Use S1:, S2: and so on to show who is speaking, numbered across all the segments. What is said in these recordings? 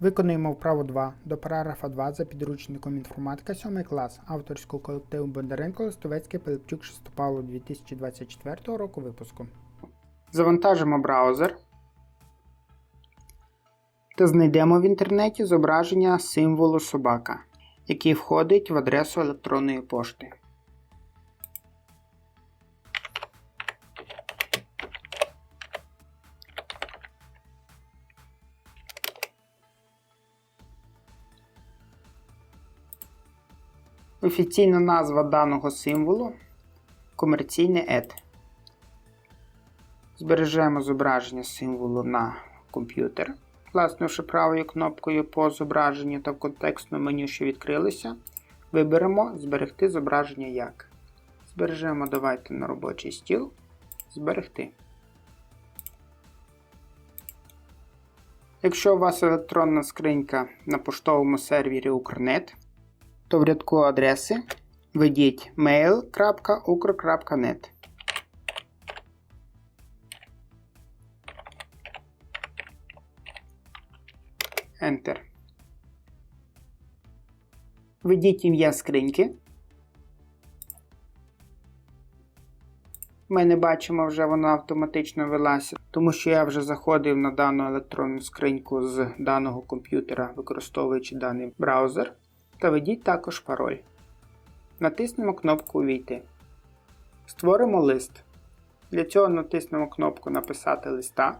S1: Виконуємо вправу 2 до параграфа 2 за підручником інформатика 7 клас авторського колективу Бондаренко Листовецький Пилипчук Шестопавло 2024 року випуску. Завантажимо браузер та знайдемо в інтернеті зображення символу собака, який входить в адресу електронної пошти. Офіційна назва даного символу комерційне ет. Збережемо зображення символу на комп'ютер, класнувши правою кнопкою по зображенню та в контекстному меню, що відкрилося, виберемо Зберегти зображення як. Збережемо давайте на робочий стіл. Зберегти. Якщо у вас електронна скринька на поштовому сервері Укрнет, то в рядку адреси введіть mail.ukr.net. Enter. Введіть ім'я скриньки. Ми не бачимо, вже вона автоматично велася, тому що я вже заходив на дану електронну скриньку з даного комп'ютера, використовуючи даний браузер. Та введіть також пароль. Натиснемо кнопку Увійти. Створимо лист. Для цього натиснемо кнопку Написати листа.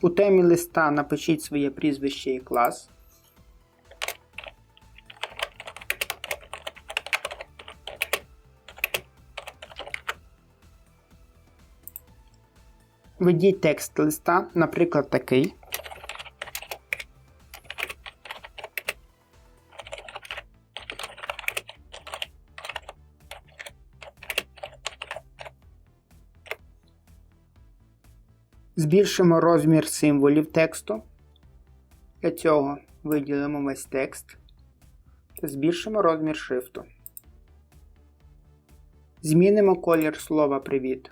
S1: У темі листа напишіть своє прізвище і клас. Введіть текст листа, наприклад, такий. Збільшимо розмір символів тексту. Для цього виділимо весь текст та збільшимо розмір шрифту. Змінимо колір слова Привіт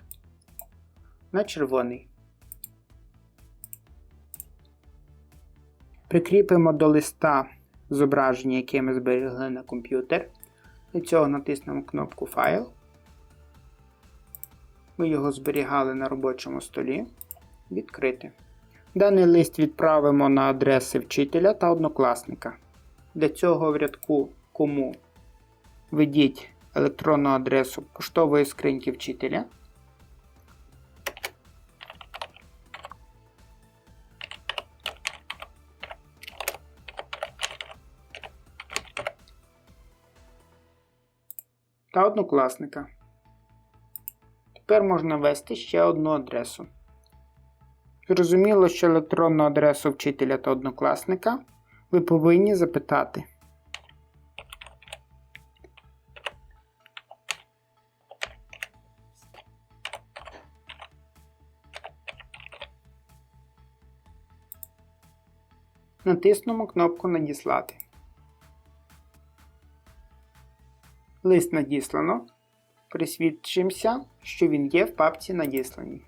S1: на червоний. Прикріпимо до листа зображення, яке ми зберегли на комп'ютер. Для цього натиснемо кнопку Файл. Ми його зберігали на робочому столі. Відкрити. Даний лист відправимо на адреси вчителя та однокласника. Для цього в рядку Кому введіть електронну адресу поштової скриньки вчителя. Та однокласника. Тепер можна ввести ще одну адресу. Зрозуміло, що електронну адресу вчителя та однокласника ви повинні запитати. Натиснемо кнопку Надіслати. Лист надіслано. Присвідчимося, що він є в папці Надіслані.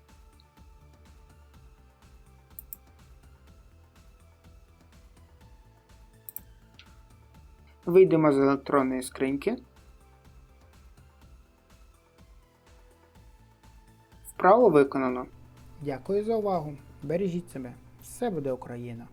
S1: Вийдемо з електронної скриньки. Вправо виконано. Дякую за увагу. Бережіть себе. Все буде Україна!